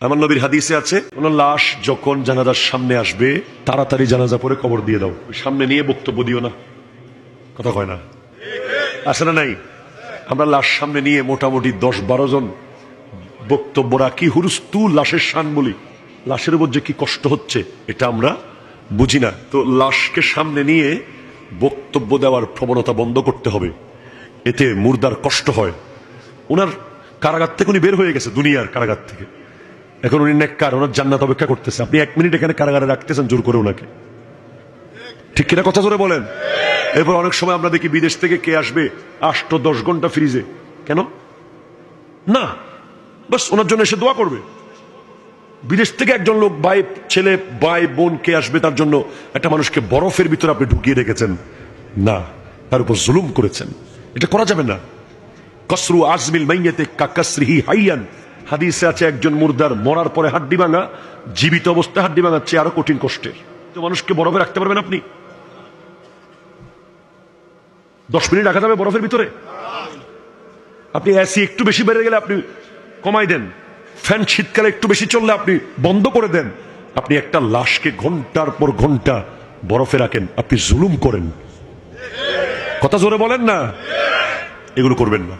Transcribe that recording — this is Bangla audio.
আমার নবীর হাদিসে আছে, কোন লাশ যখন জানাজার সামনে আসবে, তাড়াতাড়ি জানাজা পরে কবর দিয়ে দাও। সামনে নিয়ে বক্তব্য দিও না। কথা কয় না। আছে না নাই? আমরা লাশ সামনে নিয়ে মোটামুটি দশ বারো জন বক্তব্য রাখি, হুরুস্তু লাশের শান বলি। লাশের উপর যে কি কষ্ট হচ্ছে, এটা আমরা বুঝি না। তো লাশকে সামনে নিয়ে বক্তব্য দেওয়ার প্রবণতা বন্ধ করতে হবে। এতে মুর্দার কষ্ট হয়। ওনার কারাগার থেকে উনি বের হয়ে গেছে, দুনিয়ার কারাগার থেকে। এখন উনি নেককার, ওনার জান্নাত অপেক্ষা করতেছে। আপনি এক মিনিট এখানে কারাগারে রাখতেছেন জোর করে ওনাকে। ঠিক কিনা কথা জোরে বলেন? এরপর অনেক সময় আমরা দেখি বিদেশ থেকে কে আসবে, আষ্ট দশ ঘণ্টা ফ্রিজে। কেন? না, বাস ওনার জন্য এসে দোয়া করবে। বিদেশ থেকে একজন লোক, ভাই, ছেলে, ভাই, বোন কে আসবে তার জন্য একটা মানুষকে বরফের ভিতরে আপনি ঢুকিয়ে রেখেছেন। না, তার উপর জুলুম করেছেন। এটা করা যাবে না। কসরু আজমিল মাইয়াতে কাকাশ্রিহি হাইয়ান। হাদিসে আছে, একজন মুর্দার মরার পরে হাড্ডি ভাঙা, জীবিত অবস্থায় হাড্ডি ভাঙার চেয়ে আরও কঠিন কষ্টের। তো মানুষকে বরফে রাখতে পারবেন আপনি? দশ মিনিট রাখা যাবে বরফের ভিতরে? আপনি এসি একটু বেশি বেড়ে গেলে আপনি কমাই দেন। ফ্যান শীতকালে একটু বেশি চললে আপনি বন্ধ করে দেন। আপনি একটা লাশকে ঘণ্টার পর ঘণ্টা বরফে রাখেন, আপনি জুলুম করেন। কথা জোরে বলেন না? এগুলো করবেন না।